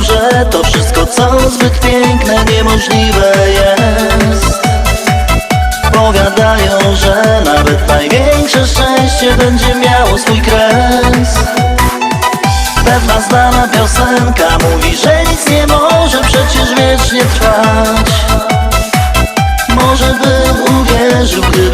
że to wszystko co zbyt piękne niemożliwe jest. Powiadają, że nawet największe szczęście będzie miało swój kres. Pewna znana piosenka mówi, że nic nie może przecież wiecznie trwać. Może bym uwierzył, gdyby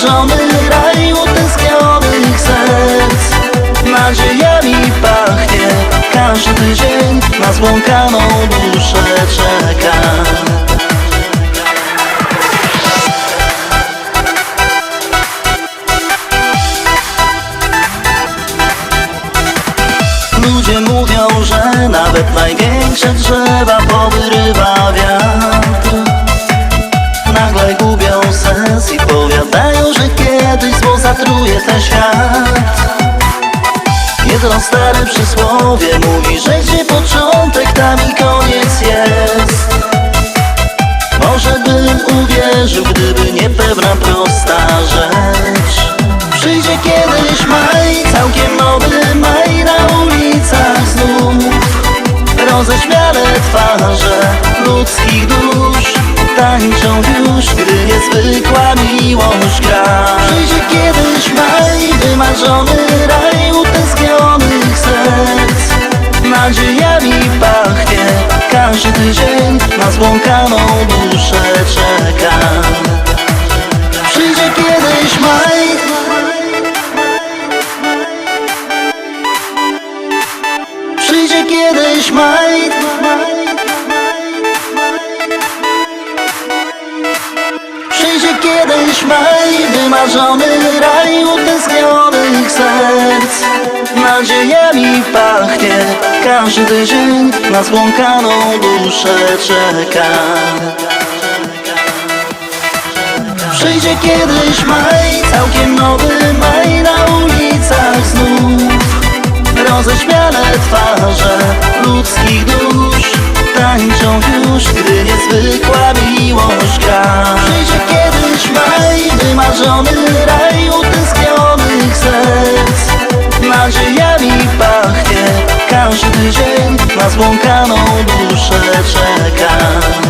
wymarzony raj utęsknionych serc. Nadziejami pachnie. Każdy dzień Na zbłąkaną duszę czeka. Ludzie mówią, że nawet największe drzewa powyrywa wiatr stare przysłowie mówi, że gdzie początek, tam i koniec jest. Może bym uwierzył, gdyby nie pewna prosta rzecz. Przyjdzie kiedyś maj, całkiem nowy maj na ulicach znów. Roześmiane twarze ludzkich dusz Tańczą już, gdy niezwykła miłość gra każdy dzień Na zbłąkaną duszę czeka. Przyjdzie kiedyś maj. Przyjdzie kiedyś maj. Przyjdzie kiedyś maj Wymarzony raj utęsknionych serc. Nadziejami pachnie Każdy dzień na zbłąkaną duszę czeka. Przyjdzie kiedyś maj, całkiem nowy maj na ulicach znów. Roześmiane twarze ludzkich dusz Tańczą już, gdy niezwykła miłość gra. Przyjdzie kiedyś maj, wymarzony raj duszę czeka